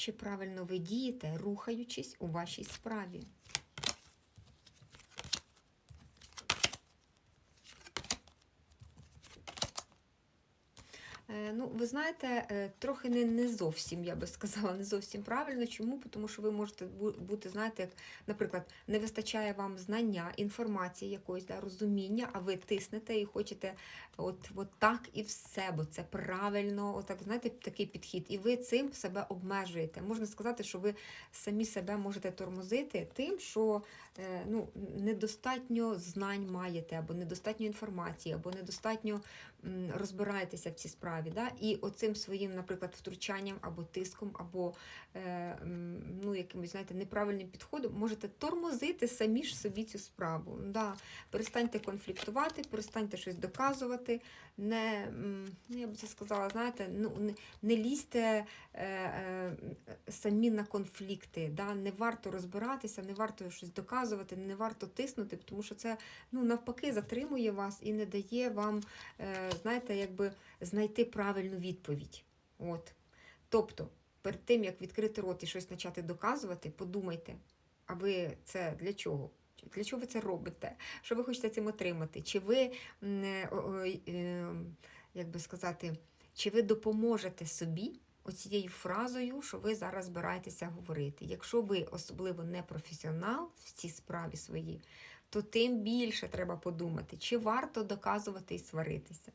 чи правильно ви дієте, рухаючись у вашій справі. Ну, ви знаєте, е, трохи не, не зовсім, я би сказала, не зовсім правильно. Чому? Тому що ви можете бу- бути, знаєте, як, наприклад, не вистачає вам знання, інформації якоїсь, да, розуміння, а ви тиснете і хочете от, от так і все, бо це правильно, отак, знаєте, такий підхід. І ви цим себе обмежуєте. Можна сказати, що ви самі себе можете тормозити тим, що е, ну, недостатньо знань маєте, або недостатньо інформації, або недостатньо розбираєтеся в цій справі. Да? І оцим своїм, наприклад, втручанням або тиском, або е, ну, якимось, знаєте, неправильним підходом можете тормозити самі ж собі цю справу. Да. Перестаньте конфліктувати, перестаньте щось доказувати, не, ну, я б це сказала, знаєте, ну, не, не лізьте е, е, самі на конфлікти. Да? Не варто розбиратися, не варто щось доказувати, не варто тиснути, тому що це ну, навпаки затримує вас і не дає вам, е, знаєте, якби знайти правильну відповідь. От. Тобто, перед тим, як відкрити рот і щось почати доказувати, подумайте, а ви це для чого? Для чого ви це робите? Що ви хочете цим отримати? Чи ви, е, о- о- е, як би сказати, чи ви допоможете собі оцією фразою, що ви зараз збираєтеся говорити? Якщо ви особливо не професіонал в цій справі своїй, то тим більше треба подумати, чи варто доказувати і сваритися.